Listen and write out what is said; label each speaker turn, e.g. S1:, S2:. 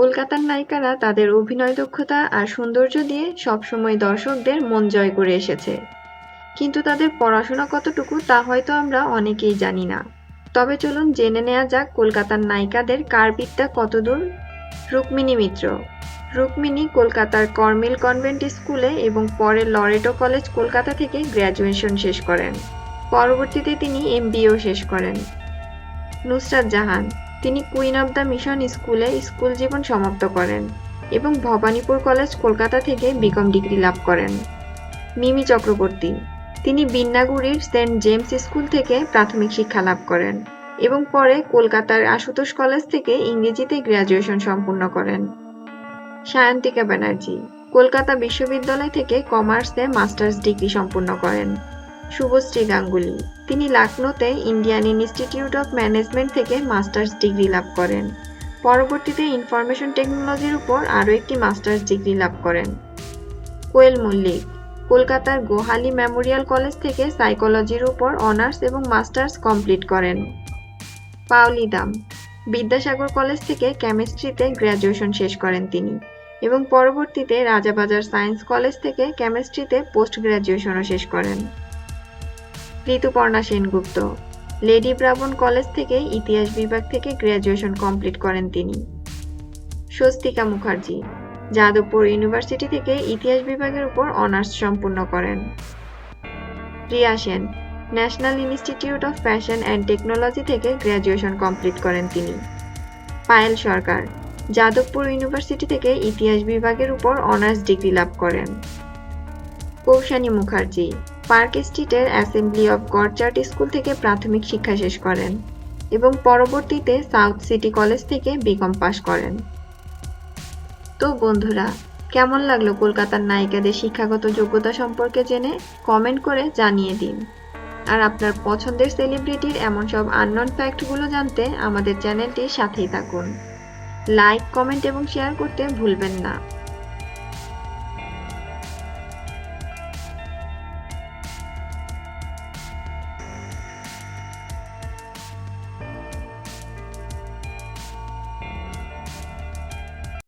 S1: কলকাতার নায়িকারা তাদের অভিনয় দক্ষতা আর সৌন্দর্য দিয়ে সবসময় দর্শকদের মন জয় করে এসেছে। কিন্তু তাদের পড়াশোনা কতটুকু তা হয়তো আমরা অনেকেই জানি না। তবে চলুন জেনে নেওয়া যাক কলকাতার নায়িকাদের কার বিদ্যা কতদূর? রুক্মিণী মিত্র। রুক্মিণী কলকাতার কর্মিল কনভেন্ট স্কুলে এবং পরে লরেটো কলেজ কলকাতা থেকে গ্র্যাজুয়েশন শেষ করেন। পরবর্তীতে তিনি এমবিও শেষ করেন। নুসরাত জাহান। তিনি কুইন অব দ্য মিশন স্কুলে স্কুল জীবন সমাপ্ত করেন এবং ভবানীপুর কলেজ কলকাতা থেকে বিকম ডিগ্রি লাভ করেন। মিমি চক্রবর্তী, তিনি বিন্নাগুড়ির সেন্ট জেমস স্কুল থেকে প্রাথমিক শিক্ষা লাভ করেন এবং পরে কলকাতার আশুতোষ কলেজ থেকে ইংরেজিতে গ্র্যাজুয়েশন সম্পূর্ণ করেন। সায়ন্তিকা ব্যানার্জি, কলকাতা বিশ্ববিদ্যালয় থেকে কমার্সে মাস্টার্স ডিগ্রি সম্পূর্ণ করেন। শুভশ্রী গাঙ্গুলি তিনি লখনৌতে ইন্ডিয়ান ইনস্টিটিউট অফ ম্যানেজমেন্ট থেকে মাস্টার্স ডিগ্রি লাভ করেন। পরবর্তীতে ইনফরমেশন টেকনোলজির উপর আরও একটি মাস্টার্স ডিগ্রি লাভ করেন। কোয়েল মল্লিক, কলকাতার গোহালি মেমোরিয়াল কলেজ থেকে সাইকোলজির উপর অনার্স এবং মাস্টার্স কমপ্লিট করেন। পাওলি দাম, বিদ্যাসাগর কলেজ থেকে কেমিস্ট্রিতে গ্র্যাজুয়েশন শেষ করেন তিনি এবং পরবর্তীতে রাজাবাজার সায়েন্স কলেজ থেকে কেমিস্ট্রিতে পোস্ট গ্র্যাজুয়েশনও শেষ করেন। Rituparna Sengupta. Lady Brabourne college থেকে ইতিহাস বিভাগ থেকে গ্র্যাজুয়েশন কমপ্লিট করেন তিনি। স্বস্তিকা মুখার্জি, যাদবপুর ইউনিভার্সিটি থেকে ইতিহাস বিভাগের উপর অনার্স সম্পূর্ণ করেন। Riya Sen, national institute of fashion and technology থেকে গ্র্যাজুয়েশন কমপ্লিট করেন তিনি। পায়েল সরকার, যাদবপুর ইউনিভার্সিটি থেকে ইতিহাস বিভাগের উপর অনার্স ডিগ্রি লাভ করেন। কৌশানী মুখার্জি পার্ক স্ট্রিটের Assembly of God Church school থেকে প্রাথমিক শিক্ষা শেষ করেন এবং পরবর্তীতে সাউথ সিটি কলেজ থেকে বিকম পাশ করেন। তো বন্ধুরা, কেমন লাগল কলকাতার নায়িকাদের শিক্ষাগত যোগ্যতা সম্পর্কে জেনে কমেন্ট করে জানিয়ে দিন। আর আপনার পছন্দের সেলিব্রিটির এমন সব আননন ফ্যাক্টগুলো জানতে আমাদের চ্যানেলটির সাথেই থাকুন। লাইক কমেন্ট এবং শেয়ার করতে ভুলবেন না।